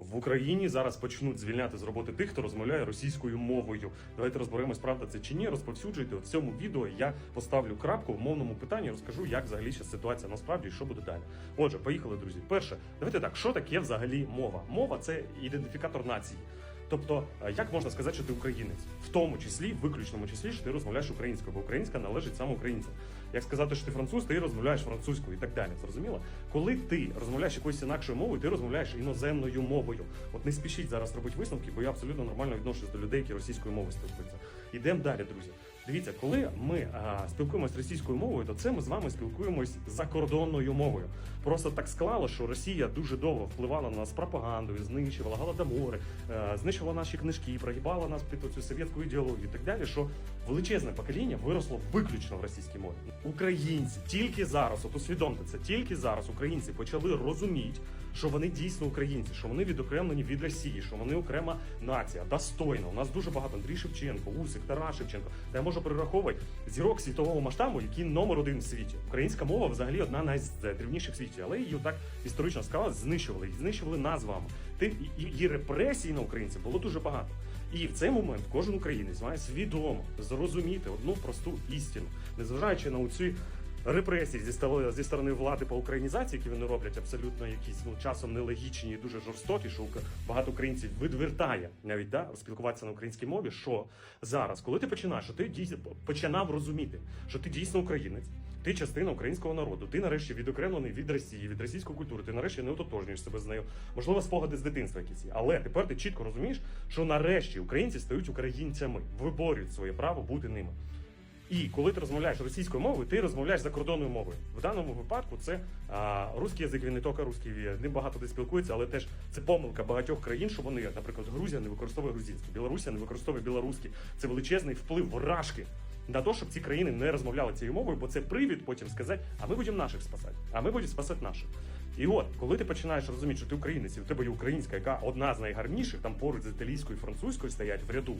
В Україні зараз почнуть звільняти з роботи тих, хто розмовляє російською мовою. Давайте розберемось, правда це чи ні. Розповсюджуйте. В цьому відео я поставлю крапку в мовному питанні. Розкажу, як взагалі ще ситуація насправді і що буде далі. Отже, поїхали, друзі. Перше, давайте так, що таке взагалі мова? Мова це ідентифікатор нації. Тобто, е, як можна сказати, що ти українець, в тому числі, в виключному числі, що ти розмовляєш українською, бо українська належить саме українцям. Як сказати, що ти француз, ти розмовляєш французькою і так далі. Зрозуміло? Коли ти розмовляєш якоюсь інакшою мовою, ти розмовляєш іноземною мовою. От не спішіть зараз робити висновки, бо я абсолютно нормально відношусь до людей, які російською мовою спілкуються. Ідемо далі, друзі. Дивіться, коли ми а, спілкуємося російською мовою, то це ми з вами спілкуємось закордонною мовою. Просто так склало, що Росія дуже довго впливала на нас пропагандою, знищувала голодомори, а, знищувала наші книжки, прогибала нас під цю совєтську ідеологію і так далі. Що величезне покоління виросло виключно в російській мові. Українці тільки зараз, от усвідомте це, тільки зараз українці почали розуміти, що вони дійсно українці, що вони відокремлені від Росії, що вони окрема нація, достойна. У нас дуже багато Андрій Шевченко, Усик, Тарас Шевченко. Та я можу перераховувати зірок світового масштабу, які номер один в світі. Українська мова взагалі одна з найдрівніших в світі, але її так історично сказали, знищували знищували нас з вами. Тим і, і, і репресій на українців було дуже багато. І в цей момент кожен українець має свідомо зрозуміти одну просту істину, незважаючи на ці репресії зі сторони, зі сторони влади по українізації, які вони роблять абсолютно якісь ну часом нелогічні і дуже жорстокі, що багато українців відвертає навіть да спілкуватися на українській мові. Що зараз, коли ти починаєш, що ти дійсно починав розуміти, що ти дійсно українець, ти частина українського народу, ти нарешті відокремлений від Росії, від російської культури, ти нарешті не ототожнюєш себе з нею. Можливо, спогади з дитинства якісь. Але тепер ти чітко розумієш, що нарешті українці стають українцями, виборюють своє право бути ними. І коли ти розмовляєш російською мовою, ти розмовляєш закордонною мовою. В даному випадку це а, русський язик, він не тільки русський, ним багато де спілкується, але теж це помилка багатьох країн, що вони, наприклад, Грузія не використовує грузинський, Білорусія не використовує білоруський. Це величезний вплив вражки на те, щоб ці країни не розмовляли цією мовою, бо це привід потім сказати, а ми будемо наших спасати, а ми будемо спасати наших. І от, коли ти починаєш розуміти, що ти українець, і в тебе є українська, яка одна з найгарніших, там поруч з італійською і французькою стоять в ряду.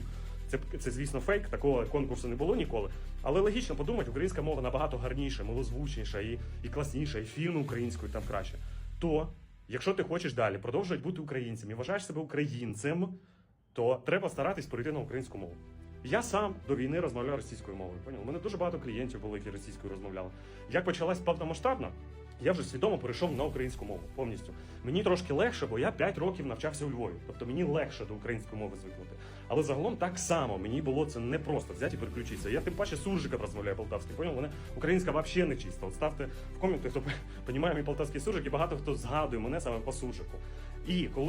Це, це звісно, фейк, такого конкурсу не було ніколи. Але логічно подумати, українська мова набагато гарніша, милозвучніша і, і класніша, і фільми українською там краще. То, якщо ти хочеш далі продовжувати бути українцем і вважаєш себе українцем, то треба старатись перейти на українську мову. Я сам до війни розмовляв російською мовою. Поняв? У мене дуже багато клієнтів було, які російською розмовляли. Як почалась повномасштабна, я вже свідомо перейшов на українську мову повністю. Мені трошки легше, бо я 5 років навчався у Львові. Тобто мені легше до української мови звикнути. Але загалом так само мені було це не просто взяти і переключитися. Я тим паче суржиком розмовляю полтавський. Поняв? Мене українська взагалі не чиста. От ставте в коменти, хто розуміє мій полтавський суржик, і багато хто згадує мене саме по суржику. І коли